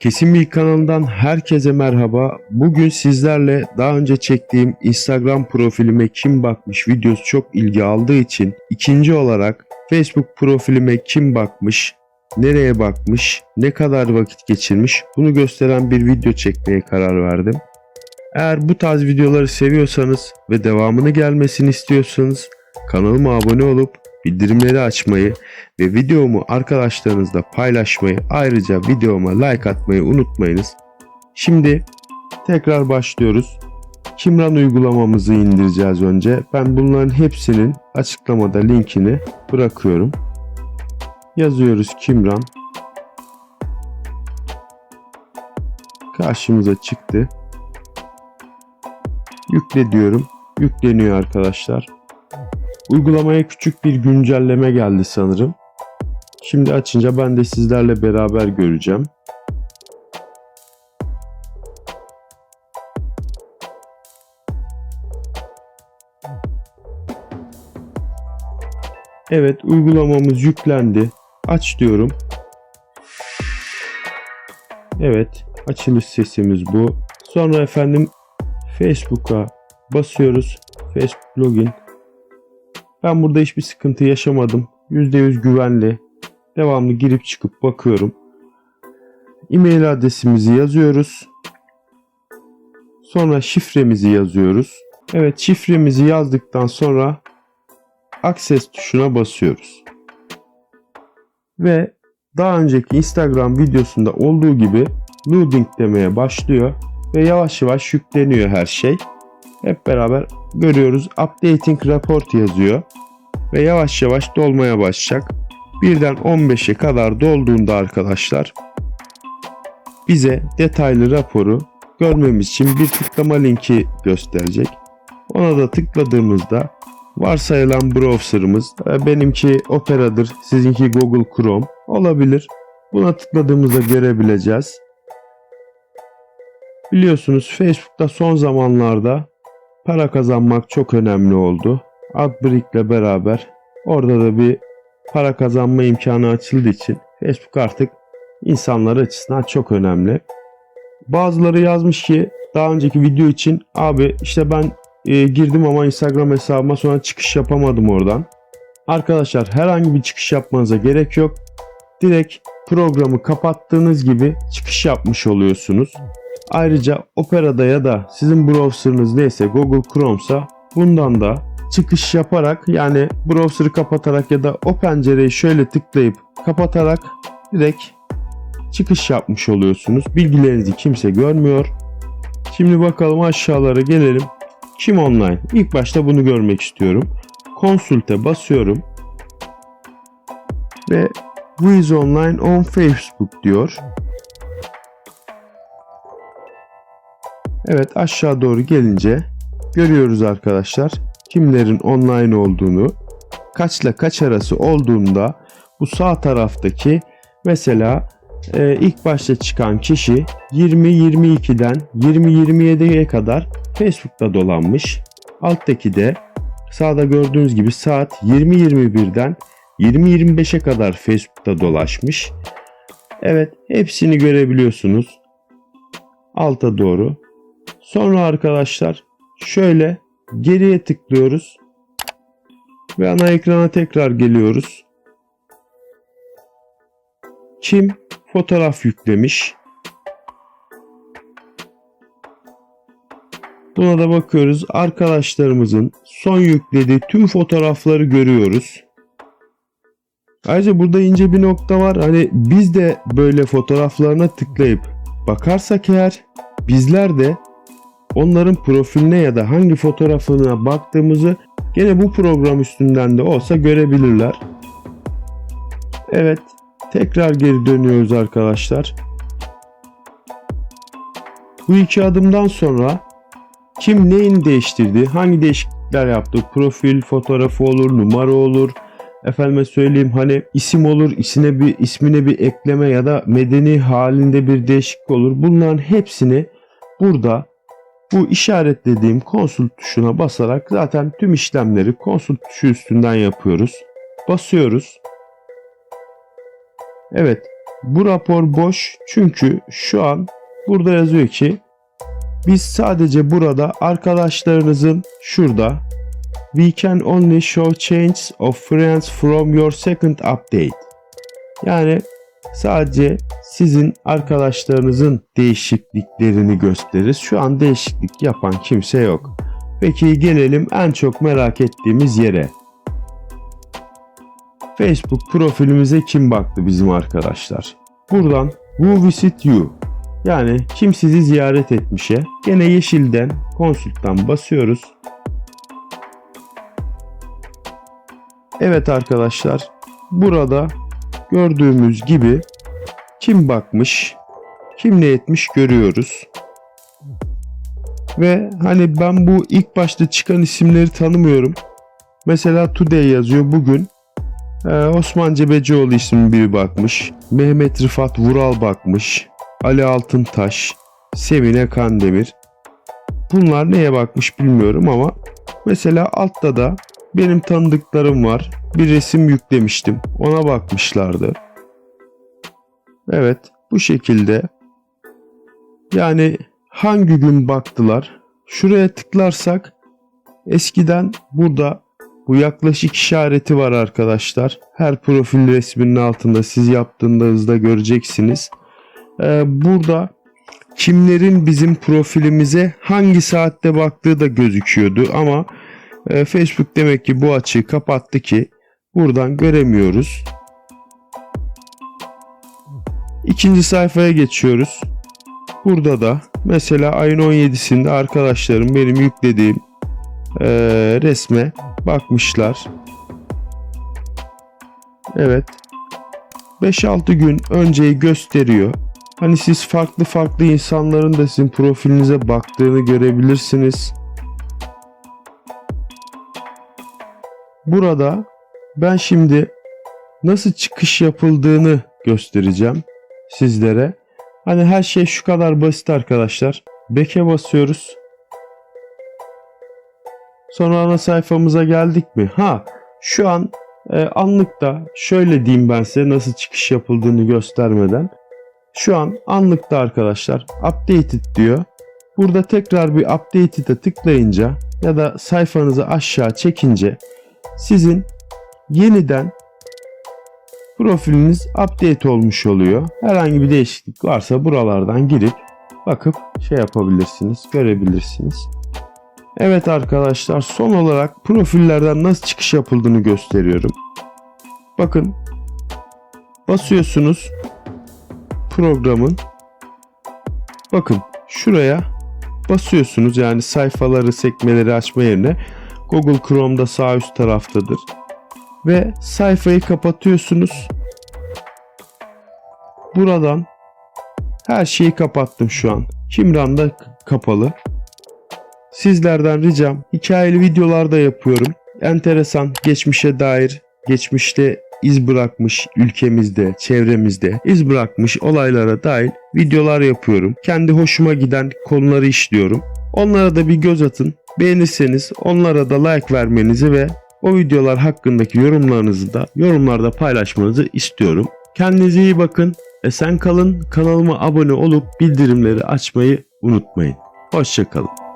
Kesin Bilgi kanalından herkese merhaba. Bugün sizlerle daha önce çektiğim Instagram profilime kim bakmış videosu çok ilgi aldığı için ikinci olarak Facebook profilime kim bakmış, nereye bakmış, ne kadar vakit geçirmiş bunu gösteren bir video çekmeye karar verdim. Eğer bu tarz videoları seviyorsanız ve devamını gelmesini istiyorsanız kanalıma abone olup bildirimleri açmayı ve videomu arkadaşlarınızla paylaşmayı ayrıca videoma like atmayı unutmayınız. Şimdi tekrar başlıyoruz. Kimran uygulamamızı indireceğiz önce. Ben bunların hepsinin açıklamada linkini bırakıyorum. Yazıyoruz Kimran. Karşımıza çıktı. Yükle diyorum. Yükleniyor arkadaşlar. Uygulamaya küçük bir güncelleme geldi sanırım. Şimdi açınca ben de sizlerle beraber göreceğim. Evet uygulamamız yüklendi. Aç diyorum. Evet açılış sesimiz bu. Sonra efendim Facebook'a basıyoruz. Facebook login. Ben burada hiçbir sıkıntı yaşamadım. %100 güvenli. Devamlı girip çıkıp bakıyorum. E-mail adresimizi yazıyoruz. Sonra şifremizi yazıyoruz. Evet şifremizi yazdıktan sonra Access tuşuna basıyoruz. Ve daha önceki Instagram videosunda olduğu gibi loading demeye başlıyor ve yavaş yavaş yükleniyor her şey. Hep beraber görüyoruz. Updating report yazıyor ve yavaş yavaş dolmaya başlayacak. Birden 15'e kadar dolduğunda arkadaşlar bize detaylı raporu görmemiz için bir tıklama linki gösterecek. Ona da tıkladığımızda varsayılan browser'ımız benimki Opera'dır, sizinki Google Chrome olabilir. Buna tıkladığımızda görebileceğiz. Biliyorsunuz Facebook'ta son zamanlarda para kazanmak çok önemli oldu. Adbrick ile beraber orada da bir para kazanma imkanı açıldığı için Facebook artık insanlar açısından çok önemli. Bazıları yazmış ki daha önceki video için abi işte ben e, girdim ama Instagram hesabıma sonra çıkış yapamadım oradan. Arkadaşlar herhangi bir çıkış yapmanıza gerek yok. Direkt programı kapattığınız gibi çıkış yapmış oluyorsunuz. Ayrıca Opera'da ya da sizin browser'ınız neyse Google Chrome'sa bundan da çıkış yaparak yani browser'ı kapatarak ya da o pencereyi şöyle tıklayıp kapatarak direkt çıkış yapmış oluyorsunuz. Bilgilerinizi kimse görmüyor. Şimdi bakalım aşağılara gelelim. Kim online? İlk başta bunu görmek istiyorum. Konsulte basıyorum. Ve Who is online on Facebook diyor. Evet aşağı doğru gelince görüyoruz arkadaşlar kimlerin online olduğunu kaçla kaç arası olduğunda bu sağ taraftaki mesela e, ilk başta çıkan kişi 20-22'den 20-27'ye kadar Facebook'ta dolanmış. Alttaki de sağda gördüğünüz gibi saat 20-21'den 20-25'e kadar Facebook'ta dolaşmış. Evet hepsini görebiliyorsunuz. Alta doğru. Sonra arkadaşlar şöyle geriye tıklıyoruz. Ve ana ekrana tekrar geliyoruz. Kim fotoğraf yüklemiş? Buna da bakıyoruz. Arkadaşlarımızın son yüklediği tüm fotoğrafları görüyoruz. Ayrıca burada ince bir nokta var. Hani biz de böyle fotoğraflarına tıklayıp bakarsak eğer bizler de onların profiline ya da hangi fotoğrafına baktığımızı gene bu program üstünden de olsa görebilirler. Evet, tekrar geri dönüyoruz arkadaşlar. Bu iki adımdan sonra kim neyin değiştirdi, hangi değişiklikler yaptı, profil fotoğrafı olur, numara olur, efendime söyleyeyim hani isim olur, ismine bir ismine bir ekleme ya da medeni halinde bir değişiklik olur. Bunların hepsini burada bu işaretlediğim konsult tuşuna basarak zaten tüm işlemleri konsult tuşu üstünden yapıyoruz. Basıyoruz. Evet Bu rapor boş çünkü şu an burada yazıyor ki biz sadece burada arkadaşlarınızın şurada We can only show changes of friends from your second update. Yani sadece sizin arkadaşlarınızın değişikliklerini gösteririz. Şu an değişiklik yapan kimse yok. Peki gelelim en çok merak ettiğimiz yere. Facebook profilimize kim baktı bizim arkadaşlar? Buradan Who Visit You yani kim sizi ziyaret etmişe gene yeşilden konsülttan basıyoruz. Evet arkadaşlar burada gördüğümüz gibi kim bakmış kim ne etmiş görüyoruz. Ve hani ben bu ilk başta çıkan isimleri tanımıyorum. Mesela Today yazıyor bugün. Ee, Osman Cebecioğlu isimli biri bakmış. Mehmet Rıfat Vural bakmış. Ali Altıntaş, Semine Kandemir. Bunlar neye bakmış bilmiyorum ama mesela altta da benim tanıdıklarım var. Bir resim yüklemiştim. Ona bakmışlardı. Evet, bu şekilde. Yani hangi gün baktılar? Şuraya tıklarsak eskiden burada bu yaklaşık işareti var arkadaşlar. Her profil resminin altında siz yaptığınızda göreceksiniz. Ee, burada kimlerin bizim profilimize hangi saatte baktığı da gözüküyordu ama e, Facebook demek ki bu açığı kapattı ki buradan göremiyoruz. İkinci sayfaya geçiyoruz. Burada da mesela ayın 17'sinde arkadaşlarım benim yüklediğim e, resme bakmışlar. Evet. 5-6 gün önceyi gösteriyor. Hani siz farklı farklı insanların da sizin profilinize baktığını görebilirsiniz. Burada ben şimdi nasıl çıkış yapıldığını göstereceğim sizlere. Hani her şey şu kadar basit arkadaşlar. Back'e basıyoruz. Sonra ana sayfamıza geldik mi? Ha şu an e, anlıkta şöyle diyeyim ben size nasıl çıkış yapıldığını göstermeden. Şu an anlıkta arkadaşlar updated diyor. Burada tekrar bir updated'e tıklayınca ya da sayfanızı aşağı çekince sizin yeniden profiliniz update olmuş oluyor. Herhangi bir değişiklik varsa buralardan girip bakıp şey yapabilirsiniz, görebilirsiniz. Evet arkadaşlar son olarak profillerden nasıl çıkış yapıldığını gösteriyorum. Bakın basıyorsunuz programın bakın şuraya basıyorsunuz yani sayfaları sekmeleri açma yerine Google Chrome'da sağ üst taraftadır ve sayfayı kapatıyorsunuz buradan her şeyi kapattım şu an Kimran da kapalı Sizlerden ricam hikayeli videolar da yapıyorum. Enteresan geçmişe dair, geçmişte iz bırakmış ülkemizde, çevremizde iz bırakmış olaylara dair videolar yapıyorum. Kendi hoşuma giden konuları işliyorum. Onlara da bir göz atın. Beğenirseniz onlara da like vermenizi ve o videolar hakkındaki yorumlarınızı da yorumlarda paylaşmanızı istiyorum. Kendinize iyi bakın. Esen kalın. Kanalıma abone olup bildirimleri açmayı unutmayın. Hoşçakalın.